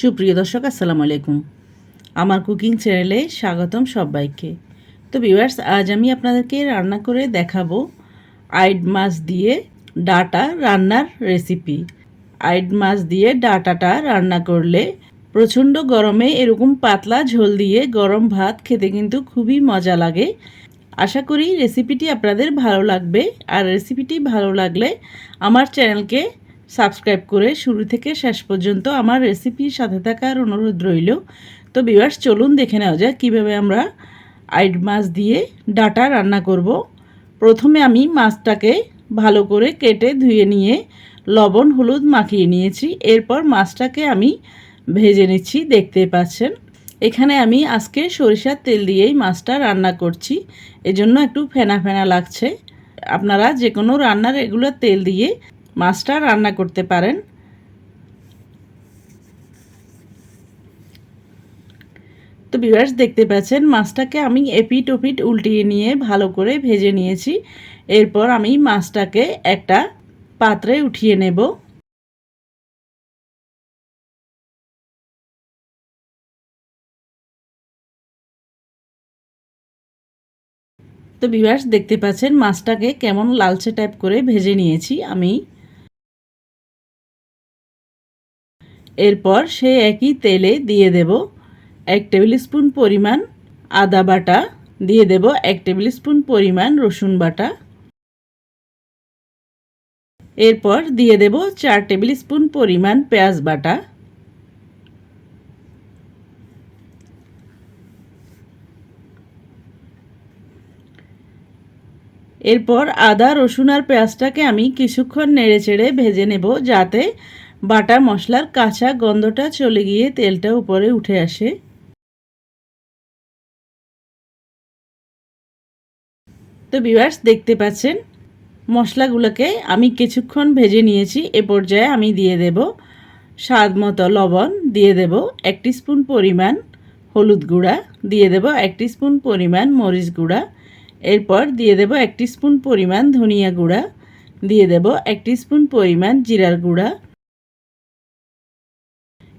সুপ্রিয় দর্শক, আসসালামু আলাইকুম। আমার কুকিং চ্যানেলে স্বাগতম সবাইকে। তো ভিউয়ার্স আজ আমি আপনাদেরকে রান্না করে দেখাবো আইড মাছ দিয়ে ডাটা রান্নার রেসিপি আইড মাছ দিয়ে ডাটাটা রান্না করলে প্রচণ্ড গরমে এরকম পাতলা ঝোল দিয়ে গরম ভাত খেতে কিন্তু খুবই মজা লাগে। আশা করি রেসিপিটি আপনাদের ভালো লাগবে। আর রেসিপিটি ভালো লাগলে আমার চ্যানেলকে সাবস্ক্রাইব করে শুরু থেকে শেষ পর্যন্ত আমার রেসিপির সাথে থাকার অনুরোধ রইল। তো বিভার্স চলুন দেখে নেওয়া যাক কীভাবে আমরা আইড মাছ দিয়ে ডাটা রান্না করব। প্রথমে আমি মাছটাকে ভালো করে কেটে ধুয়ে নিয়ে লবণ, হলুদ মাখিয়ে নিয়েছি। এরপর মাছটাকে আমি ভেজে নিচ্ছি, দেখতে পাচ্ছেন। এখানে আমি আজকে সরিষার তেল দিয়েই মাছটা রান্না করছি। এজন্য একটু ফেনা ফেনা লাগছে। আপনারা যে কোনো রান্নার এগুলো তেল দিয়ে মাছটা রান্না করতে পারেন। তো ভিউয়ার্স, দেখতে পাচ্ছেন, মাছটাকে আমি এপিট ওপিট উল্টিয়ে নিয়ে ভালো করে ভেজে নিয়েছি। এরপর আমি মাছটাকে একটা পাত্রে উঠিয়ে নেব। তো ভিউয়ার্স, দেখতে পাচ্ছেন, মাছটাকে কেমন লালচে টাইপ করে ভেজে নিয়েছি আমি। এরপর সে একই তেলে দিয়ে দেব এক টেবিল স্পুন পরিমাণ আদা বাটা, দিয়ে দেব এক টেবিল স্পুন পরিমাণ রসুন বাটা। এরপর দিয়ে দেব চার টেবিল স্পুন পরিমাণ পেঁয়াজ বাটা। এরপর আদা, রসুন আর পেঁয়াজটাকে আমি কিছুক্ষণ নেড়ে চেড়ে ভেজে নেব যাতে বাটা মশলার কাঁচা গন্ধটা চলে গিয়ে তেলটা উপরে উঠে আসে। তো বিভার্স দেখতে পাচ্ছেন, মশলাগুলোকে আমি কিছুক্ষণ ভেজে নিয়েছি, এ পর্যায়ে আমি দিয়ে দেব স্বাদ মতো লবণ, দিয়ে দেব এক স্পুন পরিমাণ হলুদ গুঁড়া, দিয়ে দেব এক স্পুন পরিমাণ মরিচ গুঁড়া, এরপর দিয়ে দেব এক স্পুন পরিমাণ ধনিয়া গুঁড়া, দিয়ে দেব এক স্পুন পরিমাণ জিরার গুঁড়া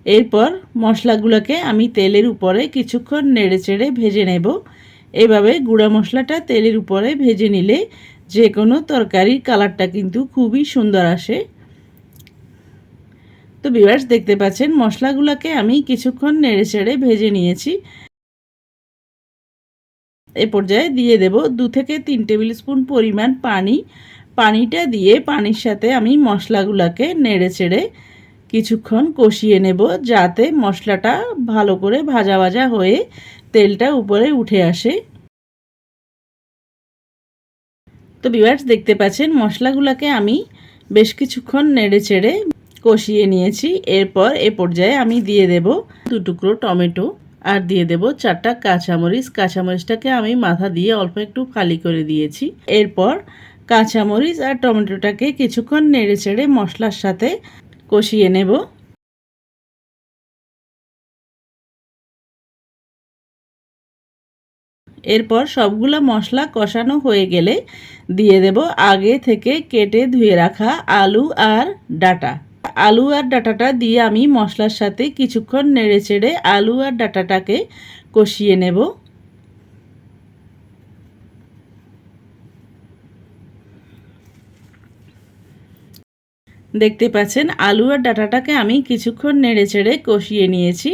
এরপর মশলাগুলোকে আমি তেলের উপরে কিছুক্ষণ নেড়ে চেড়ে ভেজে নেব। এভাবে গুঁড়া মশলাটা তেলের উপরে ভেজে নিলে যে কোনো তরকারির কালারটা কিন্তু খুবই সুন্দর আসে। তো বিভার্স দেখতে পাচ্ছেন মশলাগুলোকে আমি কিছুক্ষণ নেড়ে চেড়ে ভেজে নিয়েছি। এ পর্যায়ে দিয়ে দেব দু থেকে তিন টেবিল স্পুন পরিমাণ পানি। পানিটা দিয়ে পানির সাথে আমি মশলাগুলোকে নেড়ে চেড়ে কিছুক্ষণ কষিয়ে নেব যাতে মশলাটা ভালো করে ভাজা ভাজা হয়ে তেলটা উপরে উঠে আসে। তো বিভার্স দেখতে পাচ্ছেন, মশলাগুলোকে আমি বেশ কিছুক্ষণ নেড়ে চেড়ে কষিয়ে নিয়েছি। এরপর এ পর্যায়ে আমি দিয়ে দেব দু টুকরো টমেটো আর দিয়ে দেব চারটা কাঁচামরিচ। কাঁচামরিচটাকে আমি মাথা দিয়ে অল্প একটু খালি করে দিয়েছি। এরপর কাঁচামরিচ আর টমেটোটাকে কিছুক্ষণ নেড়ে চেড়ে মশলার সাথে কষিয়ে নেব। এরপর সবগুলো মশলা কষানো হয়ে গেলে দিয়ে দেব আগে থেকে কেটে ধুয়ে রাখা আলু আর ডাটা। আলু আর ডাটাটা দিয়ে আমি মশলার সাথে কিছুক্ষণ নেড়ে চেড়ে আলু আর ডাটাটাকে কষিয়ে নেব। দেখতে পাচ্ছেন, আলু আর ডাটাটাকে আমি কিছুক্ষণ নেড়ে চেড়ে কষিয়ে নিয়েছি।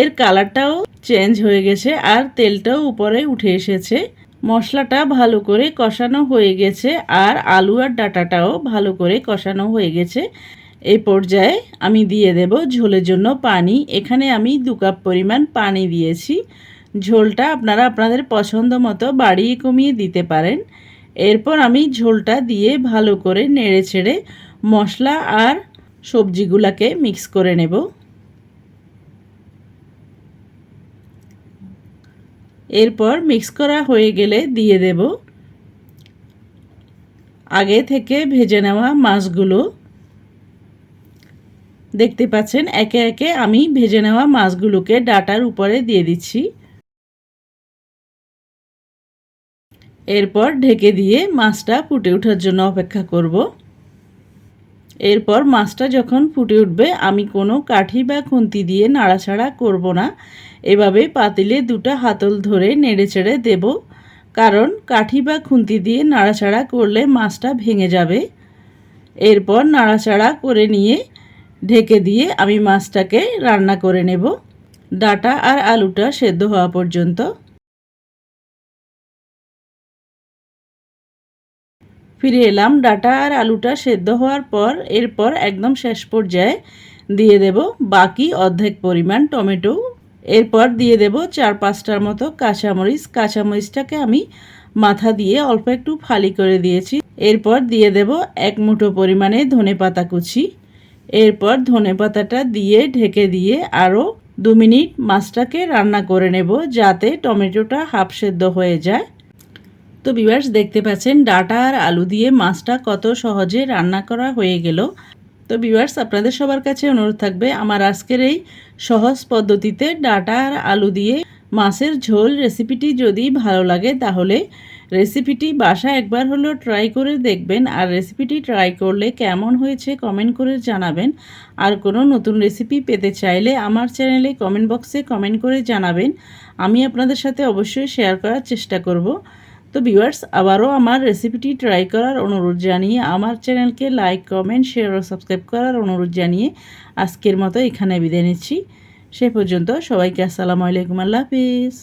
এর কালারটাও চেঞ্জ হয়ে গেছে আর তেলটাও উপরে উঠে এসেছে। মশলাটা ভালো করে কষানো হয়ে গেছে আর আলু আর ডাটাটাও ভালো করে কষানো হয়ে গেছে। এই পর্যায়ে আমি দিয়ে দেব ঝোলের জন্য পানি। এখানে আমি দু কাপ পরিমাণ পানি দিয়েছি। ঝোলটা আপনারা আপনাদের পছন্দ মতো বাড়িয়ে কমিয়ে দিতে পারেন। এরপর আমি ঝোলটা দিয়ে ভালো করে নেড়ে ছেড়ে মশলা আর সবজিগুলাকে মিক্স করে নেব। এরপর মিক্স করা হয়ে গেলে দিয়ে দেব। আগে থেকে ভেজে নেওয়া মাছগুলো। দেখতে পাচ্ছেন, একে একে আমি ভেজে নেওয়া মাছগুলোকে ডাটার উপরে দিয়ে দিচ্ছি। এরপর ঢেকে দিয়ে মাছটা ফুটে ওঠার জন্য অপেক্ষা করব। এরপর মাছটা যখন ফুটে উঠবে, আমি কোনো কাঠি বা খুন্তি দিয়ে নাড়াচাড়া করব না। এভাবে পাতিলে দুটো হাতল ধরে নেড়ে চেড়ে দেব, কারণ কাঠি বা খুন্তি দিয়ে নাড়াচাড়া করলে মাছটা ভেঙে যাবে। এরপর নাড়াচাড়া করে নিয়ে ঢেকে দিয়ে আমি মাছটাকে রান্না করে নেব। ডাটা আর আলুটা সেদ্ধ হওয়া পর্যন্ত। ফিরে এলাম। ডাটা আর আলুটা সেদ্ধ হওয়ার পর, এরপর একদম শেষ পর্যায়ে দিয়ে দেব বাকি অর্ধেক পরিমাণ টমেটো। এরপর দিয়ে দেব চার পাঁচটার মতো কাঁচামরিচ। কাঁচামরিচটাকে আমি মাথা দিয়ে অল্প একটু ফালি করে দিয়েছি। এরপর দিয়ে দেব এক মুঠো পরিমাণে ধনে পাতা কুচি। এরপর ধনে পাতাটা দিয়ে ঢেকে দিয়ে আরও দু মিনিট মাছটাকে রান্না করে নেব যাতে টমেটোটা হাফ সেদ্ধ হয়ে যায়। তো বিভার্স দেখতে পাচ্ছেন, ডাটা আর আলু দিয়ে মাছটা কত সহজে রান্না করা হয়ে গেল। তো বিভার্স আপনাদের সবার কাছে অনুরোধ থাকবে, আমার আজকের এই সহজ পদ্ধতিতে ডাটা আর আলু দিয়ে মাছের ঝোল রেসিপিটি যদি ভালো লাগে, তাহলে রেসিপিটি বাসা একবার হলেও ট্রাই করে দেখবেন। আর রেসিপিটি ট্রাই করলে কেমন হয়েছে কমেন্ট করে জানাবেন। আর কোনো নতুন রেসিপি পেতে চাইলে আমার চ্যানেলে কমেন্ট বক্সে কমেন্ট করে জানাবেন। আমি আপনাদের সাথে অবশ্যই শেয়ার করার চেষ্টা করব। তো ভিউয়ার্স আবারও আমার রেসিপিটি ট্রাই করার অনুরোধ জানিয়ে, আমার চ্যানেলকে লাইক কমেন্ট শেয়ার ও সাবস্ক্রাইব করার অনুরোধ জানিয়ে আজকের মতো এখানে বিদায় নিচ্ছি। সে পর্যন্ত সবাইকে আসসালামু আলাইকুম, আল্লাহ হাফিজ।